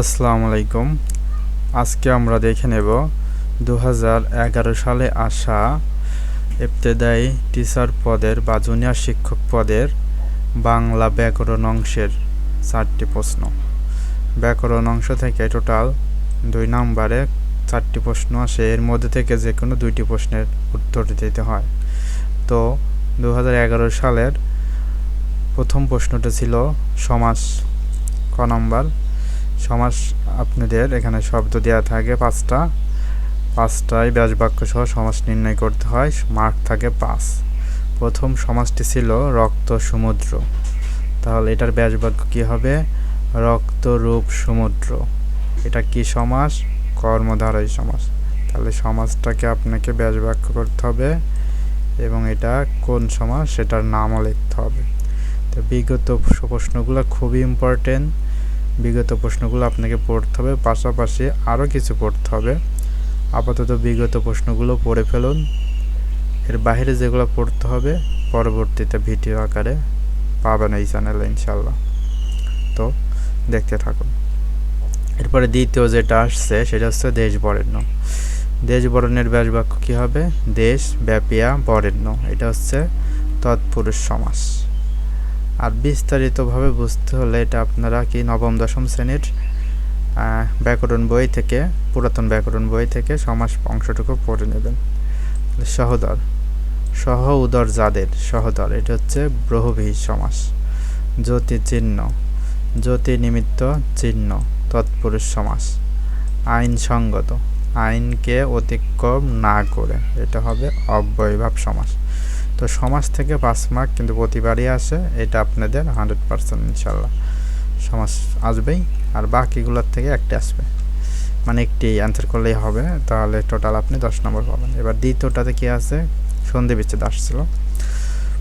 আসসালামু আলাইকুম। আজকে আমরা দেখে নেব দু হাজার এগারো সালে আসা ইবতেদায়ী টিচার পদের বা জুনিয়র শিক্ষক পদের বাংলা ব্যাকরণ অংশের চারটি প্রশ্ন। ব্যাকরণ অংশ থেকে টোটাল দুই নম্বরে চারটি প্রশ্ন আসে। এর মধ্যে থেকে যে কোনো দুইটি প্রশ্নের উত্তর দিতে হয়। তো দু হাজার এগারো সালের প্রথম প্রশ্নটা ছিল সমাস ক নম্বর। সমাস আপনাদের এখানে শব্দ দেওয়া থাকে পাঁচটা। পাঁচটায় ব্যাস বাক্য সহ সমাস নির্ণয় করতে হয়। মার্ক থাকে পাঁচ। প্রথম সমাসটি ছিল রক্ত সমুদ্র। তাহলে এটার ব্যাস বাক্য কী হবে? রক্তরূপ সমুদ্র। এটা কি সমাস? কর্মধারয় সমাস। তাহলে সমাজটাকে আপনাকে ব্যাস বাক্য করতে হবে এবং এটা কোন সমাস? সেটার নামও লিখতে হবে। তো বিগত প্রশ্নগুলো খুবই ইম্পর্টেন্ট বিগত প্রশ্নগুলো আপনাকে পড়তে হবে, পাশাপাশি আরও কিছু পড়তে হবে। আপাতত বিগত প্রশ্নগুলো পড়ে ফেলুন। এর বাইরে যেগুলো পড়তে হবে, পরবর্তীতে ভিডিও আকারে পাবেন এই চ্যানেলে ইনশাল্লাহ তো দেখতে থাকুন। এরপরে দ্বিতীয় যেটা আসছে, সেটা হচ্ছে দেশ বরেণ্য। দেশ বরণের ব্যাস বাক্য কী হবে? দেশ ব্যাপিয়া বরেণ্য। এটা হচ্ছে তৎপুরুষ সমাস। আর বিস্তারিতভাবে বুঝতে হলে এটা আপনারা কি নবম, দশম শ্রেণির ব্যাকরণ বই থেকে, পুরাতন ব্যাকরণ বই থেকে সমাস অংশটুকু পড়ে নেবেন। সহদর সহ উদর যাদের, সহদর, এটা হচ্ছে ব্রহভী সমাস। জ্যোতি চিহ্ন জ্যোতি নিমিত্ত চিহ্ন, তৎপুরুষ সমাস। আইনসঙ্গত আইনকে অতিক্রম না করে। এটা হবে অব্যয়ভাব সমাস তো সমাজ থেকে পাঁচ মার্ক কিন্তু প্রতিবারই আসে, এটা আপনাদের হান্ড্রেড পার্সেন্ট ইনশাল্লাহ। সমাজ আসবেই, আর বাকিগুলোর থেকে একটা আসবে। মানে একটি অ্যান্সার করলেই হবে, তাহলে টোটাল আপনি দশ নম্বর পাবেন। এবার দ্বিতীয়টাতে কী আছে? সন্ধি বিচ্ছেদ আসছিল।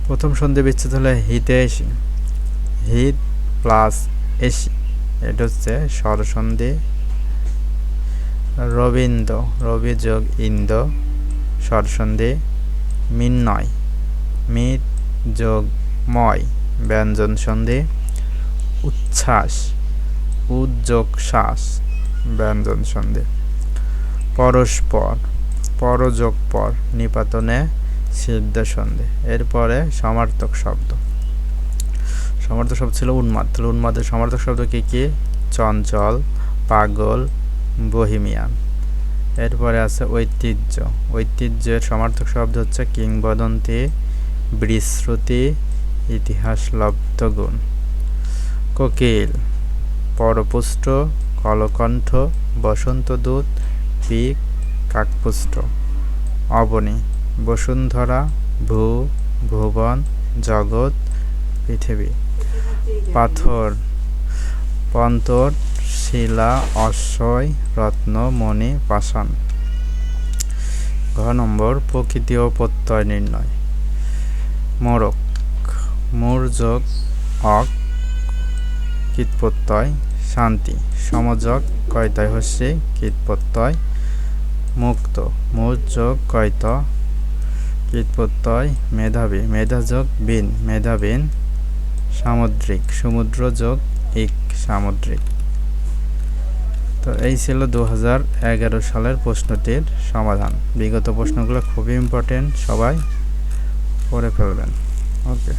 প্রথম সন্ধি বিচ্ছেদ হলে হিতে এসি। হিত প্লাস এসি, এটা হচ্ছে স্বরসন্ধি রবীন্দ্র রবি যোগ ইন্দ্র সরসন্ধি মিন্নয় মিত যোগ ময় ব্যঞ্জন সন্ধি উচ্ছ্বাস উদ্যোগ শ্বাস ব্যঞ্জন সন্ধি পরস্পর পরযোগ পর নিপাতনে সিদ্ধ সন্ধি এরপরে সমার্থক শব্দ। সমার্থক শব্দ ছিল উন্মাদ। তাহলে উন্মাদের সমার্থক শব্দ কী কী? চঞ্চল, পাগল বহিমিয়ান। এরপরে আছে ঐতিহ্য। ঐতিহ্যের সমার্থক শব্দ হচ্ছে কিংবদন্তি বিশ্রুতি ইতিহাস লব্ধ গুণ কোকিল, পরপুষ্ট, কলকণ্ঠ, বসন্তদূত, পিক, কাকপুষ্ট। অবনী, বসুন্ধরা, ভূ, ভুবন, জগৎ, পৃথিবী। পাথর, পন্তর শিলা অশ্বয় রত্ন, মণি, পাষাণ। ঘ নম্বর, প্রকৃতি ও প্রত্যয় নির্ণয়। মোরক, মোর যোগ, অক কীটপ্রত্যয় শান্তি। সমযোগ, কয়তয় হস্যে কীটপ্রত্যয় মুক্ত, মোর যোগ, কয়ত কীটপ্রত্যয় মেধাবী মেধাযোগ বিন। মেধাবিন, সামুদ্রিক। সমুদ্র যোগ, ইক, সামুদ্রিক। তো এই ছিল দু হাজার এগারো সালের প্রশ্নটির সমাধান। বিগত প্রশ্নগুলো খুবই ইম্পর্টেন্ট সবাই করে ফেলবেন। ওকে